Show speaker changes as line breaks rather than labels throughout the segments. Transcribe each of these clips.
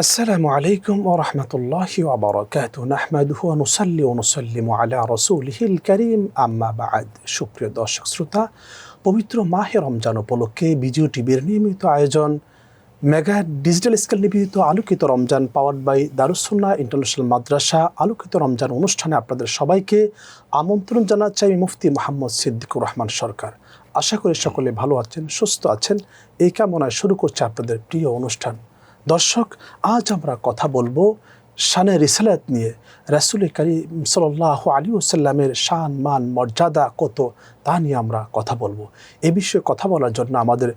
السلام عليكم ورحمة الله وبركاته نحمده ونصلي ونسلم على رسوله الكريم أما بعد সুপ্রিয় দর্শক শ্রোতা পবিত্র মাহে রমজান উপলক্ষে বিজিও টিভির নিয়মিত আয়োজন মেগা ডিজিটাল স্কেল নিবেদিত আলোকিত Ramzan powered by Darussunnah international মাদ্রাসা আলোকিত রমজান অনুষ্ঠানে আপনাদের সবাইকে আমন্ত্রণ জানাচ্ছি আমি মুফতি মোহাম্মদ সিদ্দিকুর রহমান সরকার আশা করি সকলে ভালো আছেন সুস্থ আছেন এই কামনায় শুরু করছে আপনাদের প্রিয় অনুষ্ঠান দর্শক, আজ আমরা কথা বলব শানে রিসালাত নিয়ে। রাসুল করিম সাল্লাহ আলী ওসাল্লামের শান, মান, মর্যাদা কত তা নিয়ে আমরা কথা বলব। এ বিষয়ে কথা বলার জন্য আমাদের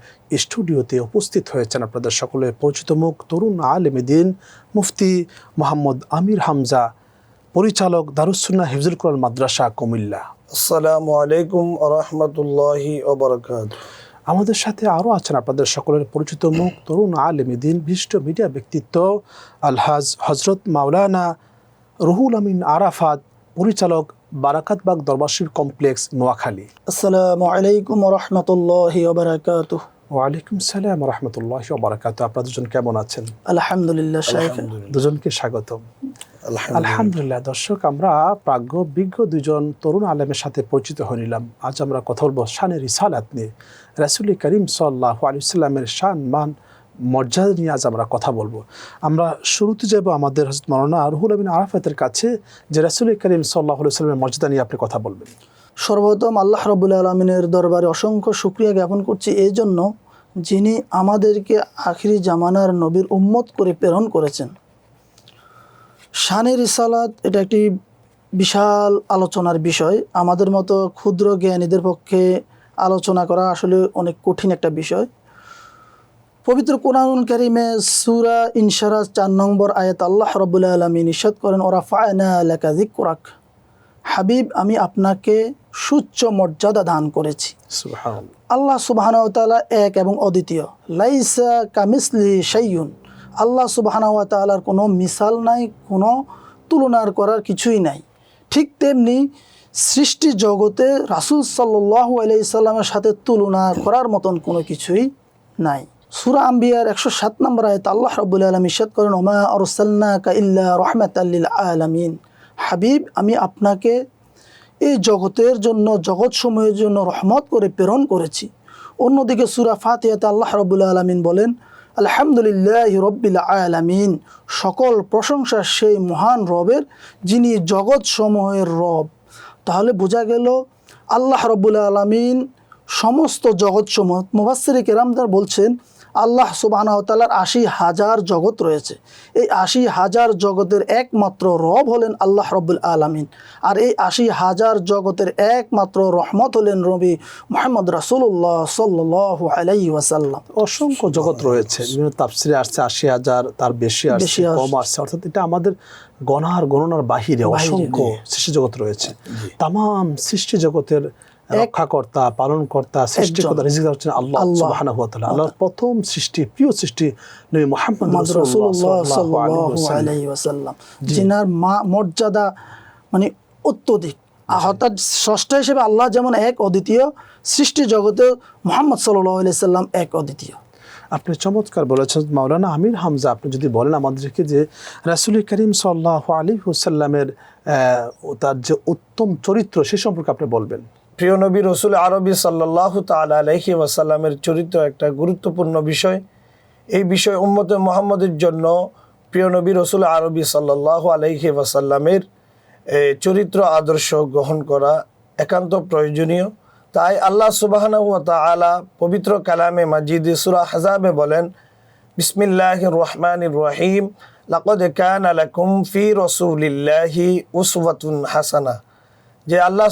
স্টুডিওতে উপস্থিত হয়েছেন আপনাদের সকলের পরিচিত মুখ, তরুণ আলেম দিন, মুফতি মোহাম্মদ আমির হামজা, পরিচালক দারুসুন্না হিফজুল কোরআন মাদ্রাসা কুমিল্লা।
আসসালামু আলাইকুম রহমতুল্লাহি
আমাদের সাথে আরও আছেন আপনাদের সকলের পরিচিত মুখ তরুণ আলেমী দিন বিশিষ্ট মিডিয়া ব্যক্তিত্ব আলহাজ হজরত মাওলানা রুহুল আমিন আরাফাত পরিচালক বারাকাতবাগ দরবারশিব কমপ্লেক্স নোয়াখালী।
আসসালামু আলাইকুম রহমতুল্লাহি ওবরাকাত
ওয়ালাইকুম সালাম রহমতুল্লাহ বারাকাত আপনার দুজন কেমন আছেন?
আলহামদুলিল্লাহ
দুজনকে স্বাগতম। আলহামদুলিল্লাহ। দর্শক আমরা প্রাজ্ঞ বিজ্ঞ দুজন তরুণ আলেমের সাথে পরিচিত হয়ে নিলাম। আজ আমরা কথা বলব শানের রিসালাত নিয়ে। রাসুল করিম সাল্লাহ আলিয়াল্লামের শান, মান, মর্যাদা নিয়ে আজ আমরা কথা বলব। আমরা শুরুতে যাব আমাদের হজরত মৌলানা রুহুল আমিন আরাফাতের কাছে, যে রাসুল করিম সাল্লাহ সাল্লামের মর্যাদা নিয়ে আপনি কথা বলবেন।
সর্বপ্রথম আল্লাহ রবুল আলমিনের দরবারে অসংখ্য শুক্রিয়া জ্ঞাপন করছি। এই জন্য যিনি আমাদেরকে আখিরি জামানার নবীর উম্মত করে প্রেরণ করেছেন, শানের ইসালাত এটা একটি বিশাল আলোচনার বিষয়। আমাদের মতো ক্ষুদ্র জ্ঞানীদের পক্ষে আলোচনা করা আসলে অনেক কঠিন একটা বিষয়। পবিত্র কোরআন কারিমে সুরা ইনসারা চার নম্বর আয়াত আল্লাহ রবুল্লা আলমী নিষেধ করেন ওরা ফায়না এলাকা কোরাক হাবিব আমি আপনাকে সুচ্চ মর্যাদা দান করেছি।
সুবহান
আল্লাহ সুবাহানতালা এক এবং অদ্বিতীয়। লাইসা কামিসলি সাইয়ুন আল্লাহ সুবাহানতালার কোনো মিসাল নাই কোনো তুলনার করার কিছুই নাই। ঠিক তেমনি সৃষ্টি জগতে রাসুল সাল্লাহ আলাইসাল্লামের সাথে তুলনা করার মতন কোনো কিছুই নাই। সুরা আম্বিয়ার একশো সাত নম্বর আয়ত আল্লাহ রবুল আলম ইসাদ করেন, ওমা অরসাল্না কা ইল্লা রহমাত আল্লিল আলমিন। হাবিব, আমি আপনাকে এই জগতের জন্য জগৎ সময়ের জন্য রহমত করে প্রেরণ করেছি। অন্যদিকে সুরা ফাতিয়াতে আল্লাহ রবুল্লা আলমিন বলেন, আলহামদুলিল্লাহ রব্বিল আলামিন। সকল প্রশংসা সেই মহান রবের, যিনি জগৎ সমূহের রব। তাহলে বোঝা গেল আল্লাহ রব্বুল আলমিন সমস্ত জগৎ সমত মুবাসির কেরামদার বলছেন আল্লাহ সুবাহতালার আশি হাজার জগৎ রয়েছে। এই আশি হাজার জগতের একমাত্র রব হলেন আল্লাহ রব্বুল আলমিন। আর এই আশি হাজার জগতের একমাত্র রহমত হলেন রবি মোহাম্মদ রাসুল্লাহ সাল্লাহ আলাই ওয়াসাল্লাম।
অসংখ্য জগৎ রয়েছে। বিভিন্ন তাপসিরে আসছে আশি হাজার তার বেশি আসছে
বেশি
কম আসছে। অর্থাৎ এটা আমাদের গণার গণনার বাহিরে অসংখ্য সৃষ্টি জগৎ রয়েছে। তাম সৃষ্টি জগতের রক্ষাকর্তা পালনকর্তা সৃষ্টিকর্তা রিজিক হচ্ছেন আল্লাহ। সুবহানাহু ওয়া তাআলা। আল্লাহর প্রথম সৃষ্টি প্রিয় সৃষ্টি নবী মুহাম্মদ রাসূলুল্লাহ সাল্লাল্লাহু আলাইহি ওয়াসাল্লাম।
যিনার মা মর্যাদা মানে অত্যধিক। ষষ্ঠ হিসেবে আল্লাহ যেমন এক অদ্বিতীয় সৃষ্টি জগতে মোহাম্মদ সাল্লাহ আলাইহি সাল্লাম এক অদ্বিতীয়।
আপনি চমৎকার বলেছেন মাওলানা আমির হামজা আপনি যদি বলেন আমাদেরকে যে রাসুল করিম সাল্লাহ আলী হুসাল্লামের তার যে উত্তম চরিত্র সে সম্পর্কে আপনি বলবেন।
প্রিয় নবী রসুল আরবি সাল্লাহ তালা আলহি ওয়াসাল্লামের চরিত্র একটা গুরুত্বপূর্ণ বিষয়। এই বিষয় উম্মতে মোহাম্মদের জন্য প্রিয় নবী রসুল আরবি সাল্লাহ আলহি ওয়াসাল্লামের চরিত্র আদর্শ গ্রহণ করা একান্ত প্রয়োজনীয়। তাই আল্লাহ সুবাহানা তালা পবিত্র কালামে মাজিদ সুরা হাজাবে বলেন বিসমিল্লাহ রহমান রহিম। লাকদ কান লাকুম ফি রসুলিল্লাহি উসওয়াতুন হাসানা। যে আল্লাহ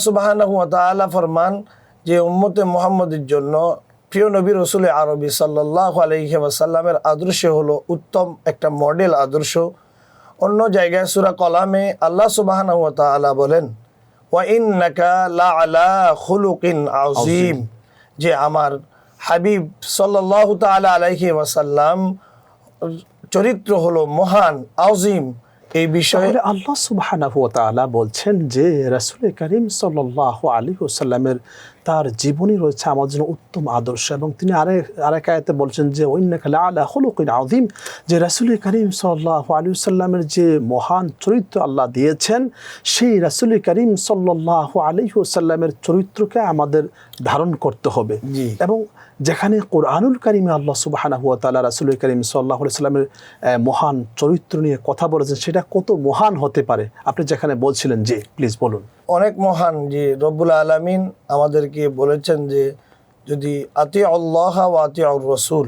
ওয়া ফরমান যে উম্মতে মোহাম্মদের জন্য প্রিয় নবী রসুল আরবি সাল্লাল্লাহু আলাইহি ওয়াসাল্লামের আদর্শ হলো উত্তম একটা মডেল আদর্শ। অন্য জায়গায় সূরা কলামে আল্লাহ তাআলা বলেন, ওয়া ইন্নাকা লাআলা খুলুকিন আযীম। যে আমার হাবিব সাল্লাল্লাহু তাআলা আলাইহি ওয়াসাল্লাম চরিত্র হলো মহান আজিম এই বিষয়ে
আল্লাহ সুবহানাহু ওয়া বলছেন যে রাসূল করিম সাল্লাল্লাহু আলাইহি ওয়াসাল্লামের তার জীবনী রয়েছে আমার জন্য উত্তম আদর্শ এবং তিনি আরেক আরেক আয়াতে বলছেন যে ওইন্নাকা লাআলা খুলুকিন আযীম যে রাসূল করিম সাল্লাল্লাহু আলাইহি ওয়াসাল্লামের যে মহান চরিত্র আল্লাহ দিয়েছেন সেই রাসূল করিম সাল্লাল্লাহু আলাইহি ওয়াসাল্লামের চরিত্রকে আমাদের ধারণ করতে হবে। এবং যেখানে কোরআনুল করিমে আল্লাহ সুবাহানাহু ওয়া তাআলা রাসূল করিম আলাইহি সাল্লামের মহান চরিত্র নিয়ে কথা বলেছেন, সেটা কত মহান হতে পারে? আপনি যেখানে বলছিলেন যে প্লিজ বলুন।
অনেক মহান যে রব্বুল আলমিন আমাদেরকে বলেছেন যে, যদি আতি আল্লাহ ও আতি রসুল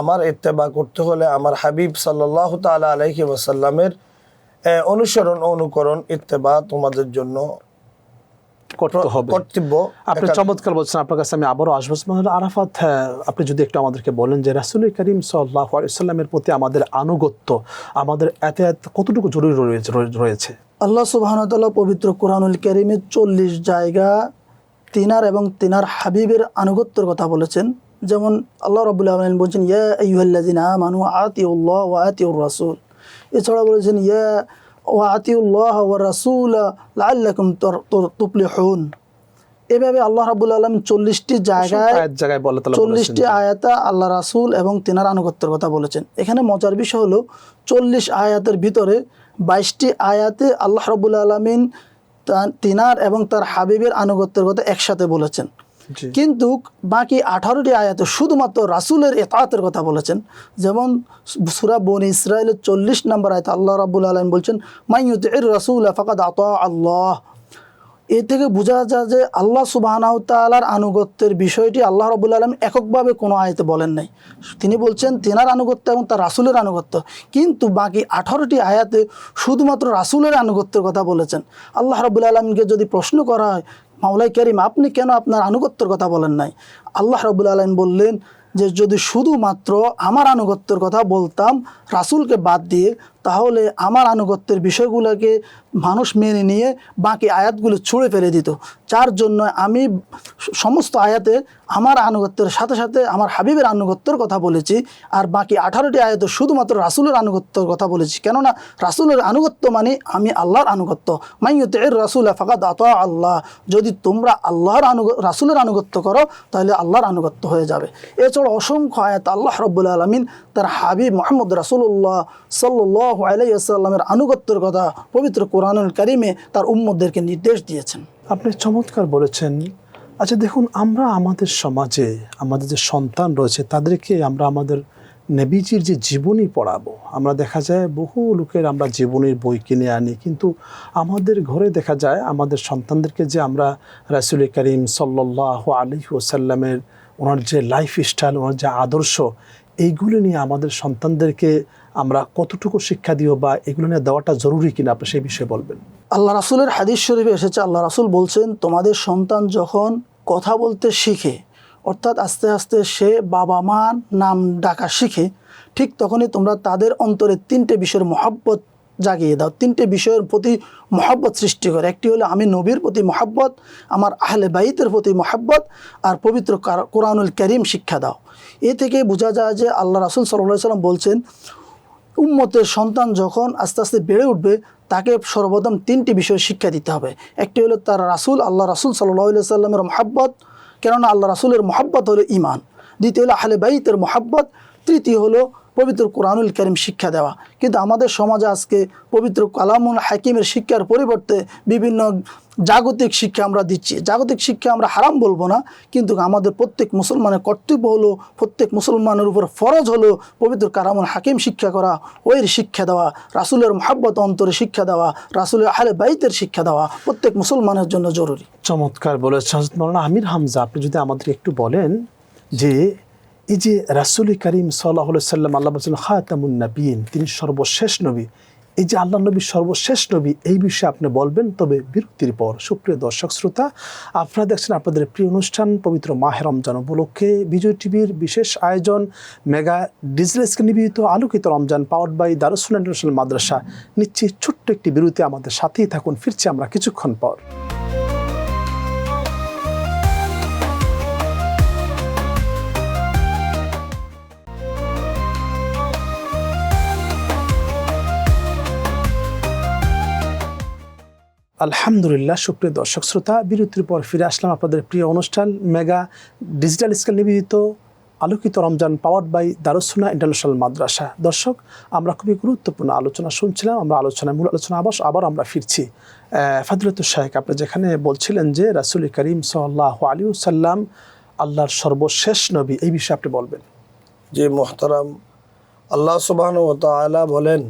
আমার ইত্তেবা করতে হলে আমার হাবিব সাল্লাহ তালা আলহি ওয়াসাল্লামের অনুসরণ, অনুকরণ, ইত্তেবা তোমাদের জন্য
করতে হবে।
কর্তব্য।
আপনি চমৎকার বলছেন আপনার কাছে আমি আবারও আসব। আরাফাত হ্যাঁ, আপনি যদি একটু আমাদেরকে বলেন যে রাসুল করিম সাল্লাহ প্রতি আমাদের আনুগত্য আমাদের এত কতটুকু জরুরি রয়েছে রয়েছে?
আল্লাহ সুবাহতাল্লাহ পবিত্র কোরআনুল করিমের চল্লিশ জায়গা তিনার এবং তিনার হাবিবের আনুগত্যের কথা বলেছেন। যেমন আল্লাহ রবুল্লা আলমিন বলছেন ইয়া মানু আতিউল্লাহ ওয়া আতিউর রাসুল। এছাড়া বলেছেন ইয়া ও আতিউল্লাহ ওয়া রাসুল লাল্লাকুম তুপলিহুন এভাবে আল্লাহ রাবুল আলম চল্লিশটি জায়গায়
জায়গায় বলে
চল্লিশটি আয়াতা আল্লাহ রাসুল এবং তেনার আনুগত্যের কথা বলেছেন। এখানে মজার বিষয় হলো চল্লিশ আয়াতের ভিতরে বাইশটি আয়াতে আল্লাহ রবুল আলমিন তিনার এবং তার হাবিবের আনুগত্যের কথা একসাথে বলেছেন। কিন্তু বাকি আঠারোটি আয়াতে শুধুমাত্র রাসুলের এতায়াতের কথা বলেছেন। যেমন সুরা বন ইসরায়েলের চল্লিশ নম্বর আয়তে আল্লাহ রাবুল আলম বলছেন মাইয়ুত রাসুল ফাকাদ আত আল্লাহ। এ থেকে বোঝা যায় যে আল্লাহ সুবাহানাউ তালার আনুগত্যের বিষয়টি আল্লাহ রবুল আলম এককভাবে কোনো আয়তে বলেন নাই। তিনি বলছেন, তেনার আনুগত্য এবং তার রাসুলের আনুগত্য। কিন্তু বাকি আঠারোটি আয়াতে শুধুমাত্র রাসুলের আনুগত্যের কথা বলেছেন। আল্লাহ রবুল আলমকে যদি প্রশ্ন করা হয় মাওলাই করিম, আপনি কেন আপনার আনুগত্যর কথা বলেন নাই? আল্লাহ রবুল আলম বললেন যে, যদি শুধুমাত্র আমার আনুগত্যর কথা বলতাম, রাসুলকে বাদ দিয়ে তাহলে আমার আনুগত্যের বিষয়গুলোকে মানুষ মেনে নিয়ে বাকি আয়াতগুলো ছুঁড়ে ফেলে দিত। যার জন্য আমি সমস্ত আয়াতে আমার আনুগত্যের সাথে সাথে আমার হাবিবের আনুগত্যের কথা বলেছি আর বাকি আঠারোটি আয়াতে শুধুমাত্র রাসুলের আনুগত্যের কথা বলেছি। কেননা রাসুলের আনুগত্য মানে আমি আল্লাহর আনুগত্য। মাইয়তে এর রাসুল ফাকাদ আত আল্লাহ। যদি তোমরা আল্লাহর আনুগ, রাসুলের আনুগত্য করো, তাহলে আল্লাহর আনুগত্য হয়ে যাবে। এছাড়া অসংখ্য আয়াত আল্লাহ রব্বুল আলমিন তার হাবিব মোহাম্মদ রাসুল্লাহ সাল্লাহ আলাইসাল্লামের আনুগত্যের কথা পবিত্র কোরআনুল কারিমে তার উম্মদদেরকে নির্দেশ দিয়েছেন।
আপনি চমৎকার বলেছেন। আচ্ছা দেখুন, আমরা আমাদের সমাজে, আমাদের যে সন্তান রয়েছে, তাদেরকে আমরা আমাদের নেবিজির যে জীবনী পড়াবো। আমরা দেখা যায় বহু লোকের আমরা জীবনীর বই কিনে আনি, কিন্তু আমাদের ঘরে দেখা যায় আমাদের সন্তানদেরকে যে আমরা রাসুল করিম সাল্লাহ আলী ওসাল্লামের ওনার যে লাইফ স্টাইল ওনার যে আদর্শ, এইগুলো নিয়ে আমাদের সন্তানদেরকে আমরা কতটুকু শিক্ষা দিও বা এগুলো নিয়ে দেওয়াটা জরুরি কিনা আপনি সেই বিষয়ে বলবেন।
আল্লাহ রাসুলের হাদিস শরীফে এসেছে, আল্লাহ রাসুল বলছেন, তোমাদের সন্তান যখন কথা বলতে শিখে, অর্থাৎ আস্তে আস্তে সে বাবা মা নাম ডাকা শিখে, ঠিক তখনই তোমরা তাদের অন্তরে তিনটে বিষয়ের মহাব্বত জাগিয়ে দাও, তিনটে বিষয়ের প্রতি মহাব্বত সৃষ্টি করে। একটি হলো, আমি নবীর প্রতি মহাব্বত, আমার আহলে বাইতের প্রতি মহাব্বত, আর পবিত্র কোরআনুল করিম শিক্ষা দাও। এ থেকে বোঝা যায় যে আল্লাহ রাসুল সাল্লাহ সাল্লাম বলছেন উম্মতের সন্তান যখন আস্তে আস্তে বেড়ে উঠবে, তাকে সর্বপ্রথম তিনটি বিষয় শিক্ষা দিতে হবে। একটি হলো তার রাসুল আল্লাহ রাসুল সাল্লাহ সাল্লামের মহাব্বত, কেননা আল্লাহ রাসুলের মহাব্বত হলো ইমান দ্বিতীয় হলো আহলে বাইতের মহাব্বত, তৃতীয় হলো পবিত্র কোরআনুল করিম শিক্ষা দেওয়া। কিন্তু আমাদের সমাজে আজকে পবিত্র কালামুল হাকিমের শিক্ষার পরিবর্তে বিভিন্ন জাগতিক শিক্ষা আমরা দিচ্ছি। জাগতিক শিক্ষা আমরা হারাম বলব না, কিন্তু আমাদের প্রত্যেক মুসলমানের কর্তব্য হলো, প্রত্যেক মুসলমানের উপর ফরজ হলো পবিত্র কারামুল হাকিম শিক্ষা করা ওইর শিক্ষা দেওয়া, রাসুলের মহাব্বত অন্তরে শিক্ষা দেওয়া, রাসুলের আহলে বাইতের শিক্ষা দেওয়া, প্রত্যেক মুসলমানের জন্য জরুরি।
চমৎকার বলেছেন আমির হামজা, আপনি যদি আমাদের একটু বলেন যে এই যে রাসুল করিম সাল্লাহ সাল্লাম আল্লাহ বলছেন নবীন তিনি সর্বশেষ নবী। এই যে আল্লাহ নবী সর্বশেষ নবী, এই বিষয়ে আপনি বলবেন, তবে বিরক্তির পর। সুপ্রিয় দর্শক, শ্রোতা, আপনারা দেখছেন আপনাদের প্রিয় অনুষ্ঠান, পবিত্র মাহে রমজান উপলক্ষে বিজয় টিভির বিশেষ আয়োজন, মেগা ডিজলেসকে নিবেদিত আলোকিত Ramzan power by Darussunnah international Madrasa. নিচ্ছি ছোট্ট একটি বিরতি, আমাদের সাথেই থাকুন, ফিরছি আমরা কিছুক্ষণ পর। আলহামদুলিল্লাহ, সুপ্রিয় দর্শক শ্রোতা, বিরতির পর ফিরে আসলাম আপনাদের প্রিয় অনুষ্ঠান মেগা ডিজিটাল স্কেল নিবেদিত, আলোকিত Ramzan power by Darussunnah international Madrasa. দর্শক, আমরা খুবই গুরুত্বপূর্ণ আলোচনা শুনছিলাম, আমরা আলোচনায় মূল আলোচনা আবার আবার আমরা ফিরছি। ফাদিলত শাহেক আপনি যেখানে বলছিলেন যে রাসুল করিম সাল্লাহ আলী সাল্লাম আল্লাহর সর্বশেষ নবী, এই বিষয়ে আপনি বলবেন।
যে মোহতারাম আল্লাহ সুবাহ তালা বলেন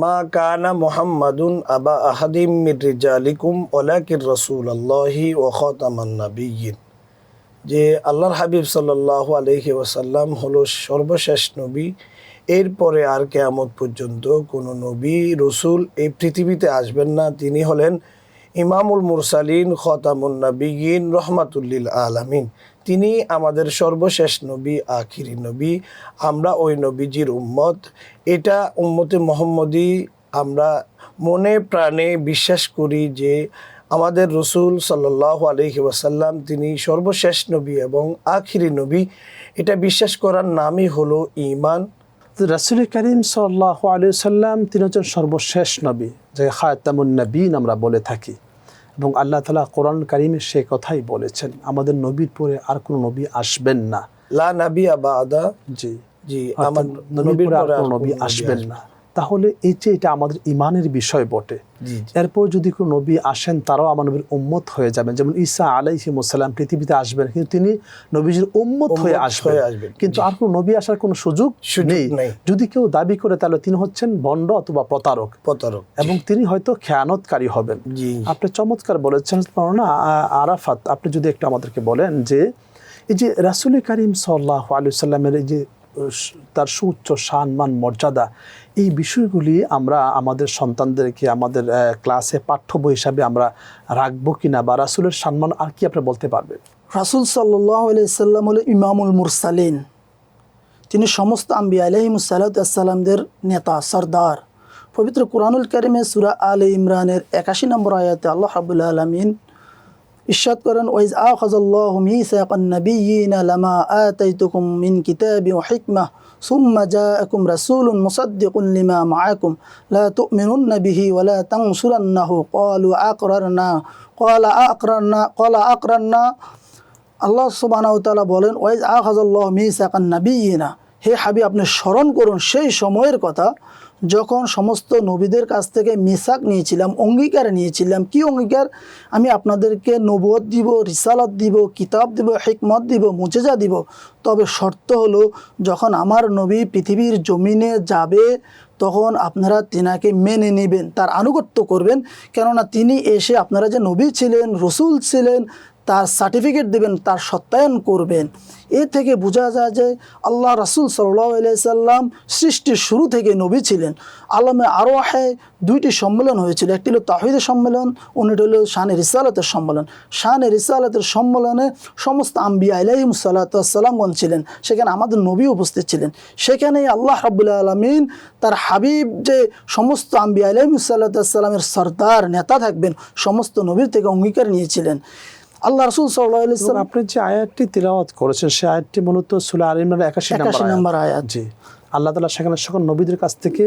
মা কানা মোহাম্মদুন আবা আহাদিম মির রিজালিকুম ওলাকির রসুল আল্লাহি ও খতামান নবীন যে আল্লাহর হাবিব সাল্লাহ আলহি ওসাল্লাম হলো সর্বশেষ নবী, এরপরে আর কেয়ামত পর্যন্ত কোনো নবী, রসুল এই পৃথিবীতে আসবেন না। তিনি হলেন ইমামুল মুরসালিন, খতামুন নবীন রহমাতুল্লিল আলামিন। তিনি আমাদের সর্বশেষ নবী, আখিরি নবী, আমরা ওই নবীজির উম্মত। এটা উম্মতে মোহাম্মদী আমরা মনে প্রাণে বিশ্বাস করি যে আমাদের রসুল সাল্লাহ আলহি ওয়াসাল্লাম তিনি সর্বশেষ নবী এবং আখিরি নবী। এটা বিশ্বাস করার নামই হলো ইমান
রাসুল করিম সাল্লাহ আলী সাল্লাম তিনি হচ্ছেন সর্বশেষ নবী, যে খায়তামুন নবীন আমরা বলে থাকি। এবং আল্লাহ তালা কোরআন কারিমে সে কথাই বলেছেন আমাদের নবীর পরে আর কোন নবী আসবেন না।
লা নাবি আবা আদা
জি
জি আমার
নবীর পরে আর
কোন
কোনো নবী আসবেন না। তাহলে এই যে এটা আমাদের ইমানের বিষয় বটে। এরপর যদি কোনো নবী আসেন তারাও আমার নবীর উম্মত হয়ে যাবেন। যেমন ঈসা আলাইহি মুসাল্লাম পৃথিবীতে আসবেন কিন্তু তিনি নবীজির উম্মত হয়ে আসবেন। কিন্তু আর কোনো নবী আসার কোনো সুযোগ নেই। যদি কেউ দাবি করে তাহলে তিনি হচ্ছেন বন্ড অথবা প্রতারক।
প্রতারক।
এবং তিনি হয়তো খেয়ানতকারী হবেন। আপনি চমৎকার বলেছেন না আরাফাত আপনি যদি একটু আমাদেরকে বলেন যে এই যে রাসুল করিম সাল্লাহ আলু সাল্লামের এই যে তার সুউচ্চ সম্মান মর্যাদা এই বিষয়গুলি আমরা আমাদের সন্তানদেরকে আমাদের ক্লাসে পাঠ্য বই হিসাবে আমরা রাখব কিনা বা রাসুলের সম্মান আর কি আপনি বলতে পারবেন?
রাসুল সাল্লাহ সাল্লাম হলো ইমামুল মুরসালিন। তিনি সমস্ত আম্বি আলহিমসাল্লামদের নেতা, সর্দার। পবিত্র কোরআনুল কারিমে সুরা আল ইমরানের একাশি নম্বর আয়াতে আল্লাহ রাবুল আলমিন ইরশাদ করেন, ওয়াইজ আখাযাল্লাহু মিসাকান নাবিয়্যিনা লামা আতাইতুকুম মিন কিতাবি ওয়া হিকমাহ। সুম্মা জাআকুম রাসূলুন মুসাদ্দিকুন লিমা মাআকুম। লা তু'মিনুন্না বিহি ওয়া লা তানসুরান্নাহু। ক্বালু আকরারনা। ক্বালা আকরারনা। ক্বালা আকরারনা। আল্লাহ সুবহানাহু ওয়া তাআলা বলেন ওয়াইজ আখাযাল্লাহু মিসাকান নাবিয়্যিনা হে হাবি আপনি স্মরণ করুন সেই সময়ের কথা। যখন সমস্ত নবীদের কাছ থেকে মিসাক নিয়েছিলাম, অঙ্গীকার নিয়েছিলাম, কি অঙ্গীকার? আমি আপনাদেরকে নবুয়ত দিব, রিসালত দিব, কিতাব দিব, হিকমত দিব, মুজেজা দিব। তবে শর্ত হলো, যখন আমার নবী পৃথিবীর জমিনে যাবে, তখন আপনারা তিনাকে মেনে নেবেন, তার আনুগত্য করবেন। কেননা তিনি এসে আপনারা যে নবী ছিলেন, রসুল ছিলেন তার সার্টিফিকেট দেবেন, তার সত্যায়ন করবেন। এ থেকে বোঝা যায় যে আল্লাহ রাসুল সাল্লাম সৃষ্টির শুরু থেকে নবী ছিলেন। আলমে আরোহে দুইটি সম্মেলন হয়েছিল, একটি হলো তাহিদের সম্মেলন, অন্যটি হলো শানে রিসালতের সম্মেলন। শানে রিসালতের সম্মেলনে সমস্ত আম্বিয়া আলাইম সাল্লাতামগণ ছিলেন, সেখানে আমাদের নবী উপস্থিত ছিলেন। সেখানেই আল্লাহ রাবুল্লাহ আলমিন তার হাবিব যে সমস্ত আম্বিয়া আলাইম সাল্লাতামের সর্দার, নেতা থাকবেন, সমস্ত নবীর থেকে অঙ্গীকার নিয়েছিলেন। আল্লাহ রসুল সাল্লাম
আপনি যে আয়াতটি তিলাওয়াত করেছেন সেই আয়াতটি মূলত সুলা আল ইমরানের একাশি
একাশি নম্বর আয়াত।
জি। আল্লাহ তালা সেখানে সকল নবীদের কাছ থেকে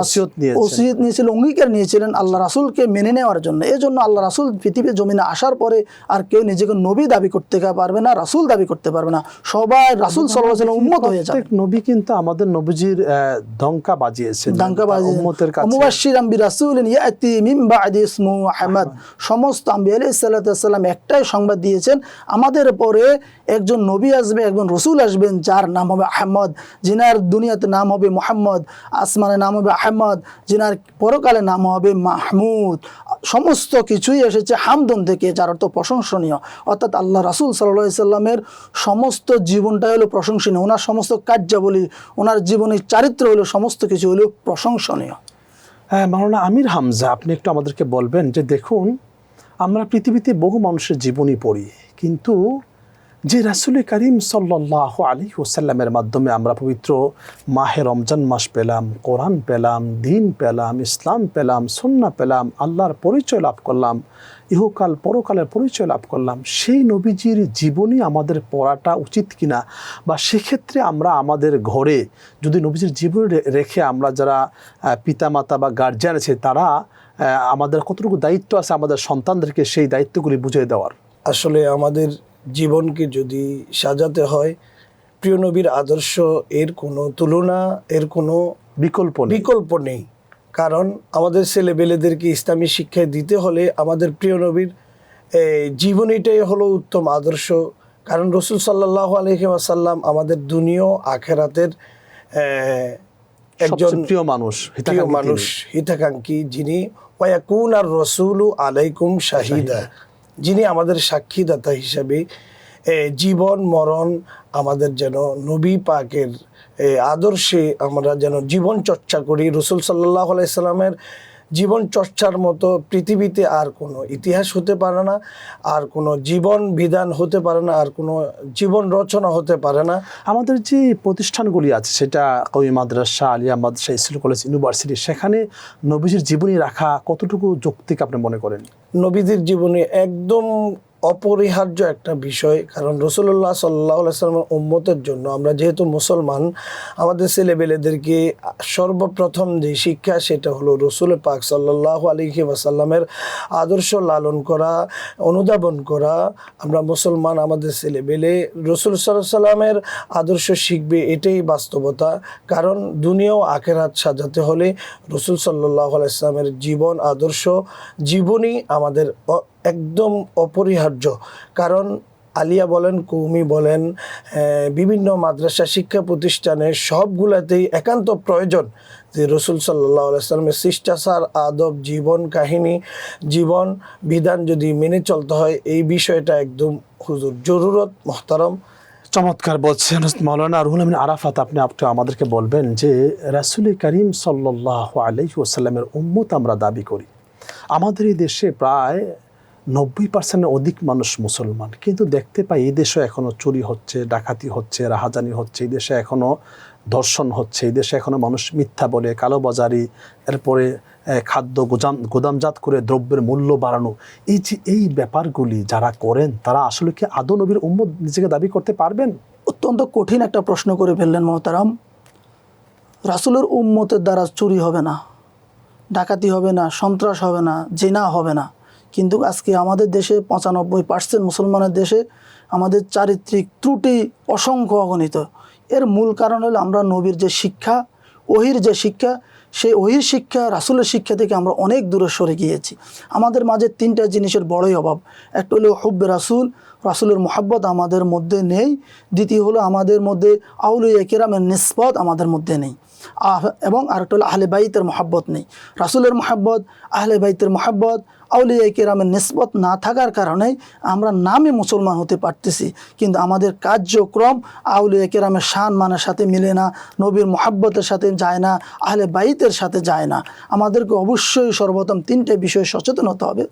ওসিয়ত নিয়েছেন।
ওসিয়ত নিয়েছিলেন অঙ্গীকার নিয়েছিলেন আল্লাহ রাসুলকে মেনে নেওয়ার জন্য। এই জন্য আল্লাহ রাসুল পৃথিবীর জমিনে আসার পরে আর কেউ নিজেকে নবী দাবি করতে পারবে না রাসুল দাবি করতে পারবে না। সবাই রাসুল সাল্লাহ উম্মত হয়ে যাবে।
নবী কিন্তু আমাদের নবীজির আহ, ডঙ্কা বাজিয়েছেন
দাঙ্কা বাজি
উম্মতের কাছে।
মুবাশশির আম্বি রাসূলিন ইয়াতি মিন বাদি ইসমু আহমদ। সমস্ত আম্বি আলাইহিস সালাতু একটাই সংবাদ দিয়েছেন আমাদের পরে একজন নবী আসবে একজন রসুল আসবেন যার নাম হবে আহমদ। জিনার দুনিয়াতে নাম হবে মোহাম্মদ। আসমানের নাম হবে আহমদ জিনার পরকালে নাম হবে মাহমুদ। সমস্ত কিছুই এসেছে হামদন থেকে, যার অর্থ প্রশংসনীয়। অর্থাৎ আল্লাহ রাসুল সাল্লাহ সাল্লামের সমস্ত জীবনটাই হলো প্রশংসনীয়। ওনার সমস্ত কার্যাবলী, ওনার জীবনের চারিত্র হলো, সমস্ত কিছু হলো প্রশংসনীয়।
হ্যাঁ মাওলানা আমির হামজা, আপনি একটু আমাদেরকে বলবেন যে দেখুন, আমরা পৃথিবীতে বহু মানুষের জীবনী পড়ি, কিন্তু যে রাসুল করিম সাল্লাহ আলী ওসাল্লামের মাধ্যমে আমরা পবিত্র মাহে রমজান মাস পেলাম, কোরআন পেলাম, দিন পেলাম, ইসলাম পেলাম সন্না পেলাম, আল্লাহর পরিচয় লাভ করলাম, ইহকাল পরকালের পরিচয় লাভ করলাম, সেই নবীজির জীবনী আমাদের পড়াটা উচিত কিনা? বা সেক্ষেত্রে আমরা আমাদের ঘরে যদি নবীজির জীবনী রেখে আমরা যারা পিতামাতা বা গার্জিয়ান আছে, তারা আমাদের কতটুকু দায়িত্ব আছে আমাদের সন্তানদেরকে সেই দায়িত্বগুলি বুঝিয়ে দেওয়ার?
আসলে আমাদের জীবনকে যদি সাজাতে হয় প্রিয় নবীর আদর্শ এর কোনো তুলনা এর কোনো
বিকল্প
বিকল্প নেই। কারণ আমাদের ছেলেবেলেদেরকে ইসলামী শিক্ষা দিতে হলে আমাদের প্রিয় নবীর জীবনীটাই হলো উত্তম আদর্শ। কারণ রসুল সাল্লাহ আলহি আসাল্লাম আমাদের দুনিয় আখেরাতের একজন
প্রিয় মানুষ
প্রিয়। মানুষ হিতাকাঙ্ক্ষী যিনি ওয়াকুন আর রসুল আলাইকুম শাহিদা। যিনি আমাদের সাক্ষীদাতা হিসাবে জীবন, মরণ আমাদের যেন নবী পাকের আদর্শে আমরা যেন জীবন চর্চা করি। রসুল সাল্লাহ আলাইসাল্লামের জীবন চর্চার মতো পৃথিবীতে আর কোনো ইতিহাস হতে পারে না আর কোনো জীবন বিধান হতে পারে না আর কোনো জীবন রচনা হতে পারে না।
আমাদের যে প্রতিষ্ঠানগুলি আছে সেটা কবি মাদ্রাসা আলিয়া মাদ্রাসা স্কুল কলেজ ইউনিভার্সিটি সেখানে নবীজির জীবনী রাখা কতটুকু যৌক্তিক আপনি মনে করেন?
নবীজির জীবনী একদম অপরিহার্য একটা বিষয়, কারণ রসুল্লাহ সাল্লাহ সাল্লামের উম্মতের জন্য আমরা যেহেতু মুসলমান, আমাদের ছেলেবেলেদেরকে সর্বপ্রথম যে শিক্ষা সেটা হলো রসুল পাক সাল্লাহ আলিহি ওয়াসাল্লামের আদর্শ লালন করা, অনুধাবন করা। আমরা মুসলমান, আমাদের ছেলেবেলে রসুল সাল্লাহ সাল্লামের আদর্শ শিখবে এটাই বাস্তবতা। কারণ দুনিয়াও আখেরাত সাজাতে হলে রসুল সাল্লাহ আলাইসলামের জীবন, আদর্শ জীবনী আমাদের একদম অপরিহার্য। কারণ আলিয়া বলেন, কৌমি বলেন বিভিন্ন মাদ্রাসা শিক্ষা প্রতিষ্ঠানে সবগুলাতেই একান্ত প্রয়োজন যে রসুল সাল্লাহ আলাইসলামের শিষ্টাচার, আদব, জীবন কাহিনী, জীবন বিধান যদি মেনে চলতে হয়, এই বিষয়টা একদম হুজুর জরুরত, মোহতারম।
চমৎকার বলছেন মৌলানা রুহুল আমিন আরাফাত, আপনি আপনি আমাদেরকে বলবেন যে রাসুল করিম সাল্লাহ আলহি উম্মত আমরা দাবি করি। আমাদের এই দেশে প্রায় নব্বই পার্সেন্টের অধিক মানুষ মুসলমান। কিন্তু দেখতে পাই এই দেশে এখনও চুরি হচ্ছে, ডাকাতি হচ্ছে, রাহাজানি হচ্ছে, এই দেশে এখনও ধর্ষণ হচ্ছে, এই দেশে এখনও মানুষ মিথ্যা বলে, কালোবাজারি, এরপরে খাদ্য গোজাম গোদামজাত করে দ্রব্যের মূল্য বাড়ানো। এই যে, এই ব্যাপারগুলি যারা করেন, তারা আসলে কি আদৌ নবীর উম্মত নিজেকে দাবি করতে পারবেন?
অত্যন্ত কঠিন একটা প্রশ্ন করে ফেললেন মহতারাম। রাসুলের উম্মতের দ্বারা চুরি হবে না, ডাকাতি হবে না, সন্ত্রাস হবে না, জেনা হবে না। কিন্তু আজকে আমাদের দেশে পঁচানব্বই পার্সেন্ট মুসলমানের দেশে আমাদের চারিত্রিক ত্রুটি অসংখ্য অগণিত। এর মূল কারণ হলো আমরা নবীর যে শিক্ষা, ওহির যে শিক্ষা, সেই ওহির শিক্ষা, রাসুলের শিক্ষা থেকে আমরা অনেক দূরে সরে গিয়েছি। আমাদের মাঝে তিনটা জিনিসের বড়ই অভাব। একটা হলো হুব্বে রাসুল, রাসুলের মোহাব্বত আমাদের মধ্যে নেই। দ্বিতীয় হলো আমাদের মধ্যে আউলিয়া কেরামের নিষ্পদ আমাদের মধ্যে নেই। এবং আরেকটা হলো আহলে বাইতের মহাব্বত নেই। রাসুলের মহাব্বত, আহলে বাইতের মহাব্বত আউলিয়া কেরামের নিসবত না থাকার কারণে আমরা নামে মুসলমান হতে পারতেছি। কিন্তু আমাদের কার্যক্রম আউলিয়া কেরামের শান মানের সাথে মিলে না, নবীর মহাব্বতের সাথে যায় না, আহলে বাইতের সাথে যায় না। আমাদেরকে অবশ্যই সর্বপ্রথম তিনটে বিষয়ে সচেতন হতে হবে।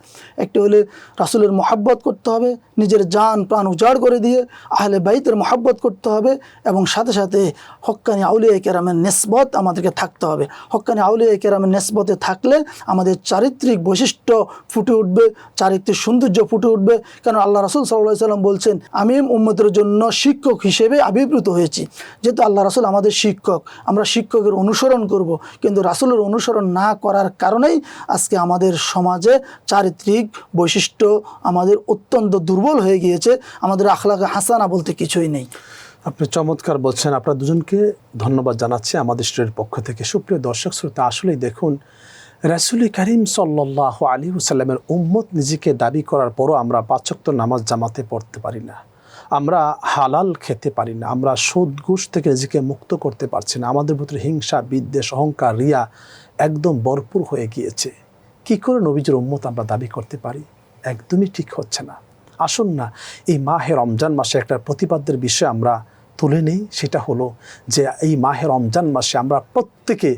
একটি হলে রাসুলের মহাব্বত করতে হবে, নিজের জান, প্রাণ উজাড় করে দিয়ে আহলে বাইতের মহাব্বত করতে হবে এবং সাথে সাথে হক্কানি আউলিয়া কেরামের নেসবত আমাদেরকে থাকতে হবে। হক্কানি আউলিয়া কেরামের নেসবতে থাকলে আমাদের চারিত্রিক বৈশিষ্ট্য ফুটে উঠবে, চারিত্রিক সৌন্দর্য ফুটে উঠবে। কারণ আল্লাহ রাসুল সাল্লাহ সাল্লাম বলছেন, আমি উম্মতের জন্য শিক্ষক হিসেবে আবির্ভূত হয়েছি। যেহেতু আল্লাহ রাসুল আমাদের শিক্ষক, আমরা শিক্ষকের অনুসরণ করব। কিন্তু রাসুলের অনুসরণ না করার কারণেই আজকে আমাদের সমাজে চারিত্রিক বৈশিষ্ট্য আমাদের অত্যন্ত দুর্বল হয়ে গিয়েছে। আমাদের আখলাকে হাসানা বলতে কিছুই নেই।
আপনি চমৎকার বলছেন। আপনার দুজনকে ধন্যবাদ জানাচ্ছি আমাদের স্টুডিওর পক্ষ থেকে। সুপ্রিয় দর্শক, শ্রোতা, আসলেই দেখুন রাসুল করিম সাল্লাহ আলী হুসাল্লামের উম্মত নিজেকে দাবি করার পরও আমরা পাঁচক্ত নামাজ জামাতে পড়তে পারি না। আমরা হালাল খেতে পারি না। আমরা সুদ থেকে নিজেকে মুক্ত করতে পারছি না। আমাদের ভিতরে হিংসা, বিদ্বেষ, অহংকার, রিয়া একদম ভরপুর হয়ে গিয়েছে। কি করে নবীজের উম্মত আমরা দাবি করতে পারি? একদমই ঠিক হচ্ছে না। আসুন না, এই মাহে রমজান মাসে একটা প্রতিপাদ্যের বিষয়ে আমরা তুলে নেই, সেটা হলো যে এই মাহে রমজান মাসে আমরা প্রত্যেকে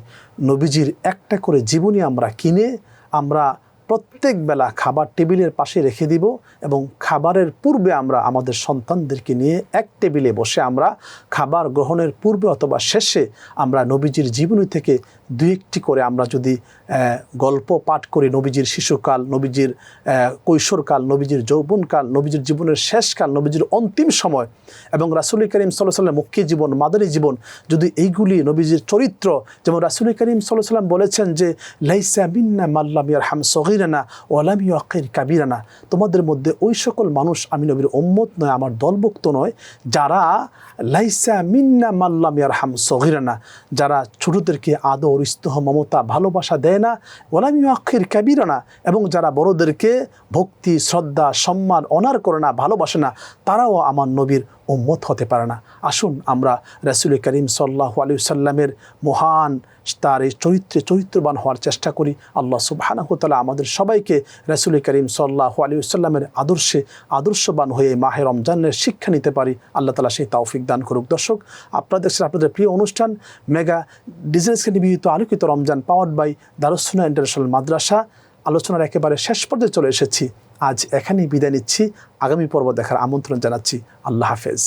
নবীজির একটা করে জীবনী আমরা কিনে আমরা প্রত্যেক বেলা খাবার টেবিলের পাশে রেখে দিব এবং খাবারের পূর্বে আমরা আমাদের সন্তানদেরকে নিয়ে এক টেবিলে বসে আমরা খাবার গ্রহণের পূর্বে অথবা শেষে আমরা নবীজির জীবনী থেকে দু একটি করে আমরা যদি গল্প পাঠ করি, নবীজির শিশুকাল, নবীজির কৈশোরকাল, নবীজির যৌবনকাল, নবীজির জীবনের শেষকাল, নবীজির অন্তিম সময় এবং রাসুল করিম সাল্লাহ সাল্লাম মুখ্য জীবন মাদারী জীবন, যদি এইগুলি নবীজির চরিত্র, যেমন রাসুল করিম সাল্লাহ সাল্লাম বলেছেন যে, লাইসা মিন্না মাল্লাম ইয়ারহাম সগিরানা ওয়ালাম ইয়াকির কাবিরানা। তোমাদের মধ্যে ওই সকল মানুষ আমি নবীর উম্মত নয়, আমার দলভুক্ত নয়, যারা লাইসা মিন্না মাল্লাম ইয়ারহাম সগিরানা, যারা ছোটদেরকে আদর, স্নেহ, মমতা, ভালোবাসা দেয় না ওলাম ইয়াকির কাবিরানা, এবং যারা বড়দেরকে ভক্তি, শ্রদ্ধা, সম্মান, অনার করে না, ভালোবাসে না, তারাও আমার নবীর উম্মত হতে পারে না। আসুন আমরা রাসুল করিম সাল্লাহ আলী সাল্লামের মহান তার এই চরিত্রে চরিত্রবান হওয়ার চেষ্টা করি। আল্লাহ সুবাহানাহ তালা আমাদের সবাইকে রাসুল করিম সাল্লাহ আলী সাল্লামের আদর্শে আদর্শবান হয়ে মাহে রমজানের শিক্ষা নিতে পারি। আল্লাহ তালা সেই তাওফিক দান করুক। দর্শক, আপনাদের আপনাদের প্রিয় অনুষ্ঠান মেগা ডিজেলসকে নিবেদিত আলোকিত Ramzan power by Darussunnah international Madrasa. আলোচনার একেবারে শেষ পর্যায়ে চলে এসেছি। আজ এখানেই বিদায় নিচ্ছি। আগামী পর্ব দেখার আমন্ত্রণ জানাচ্ছি। আল্লাহ হাফেজ।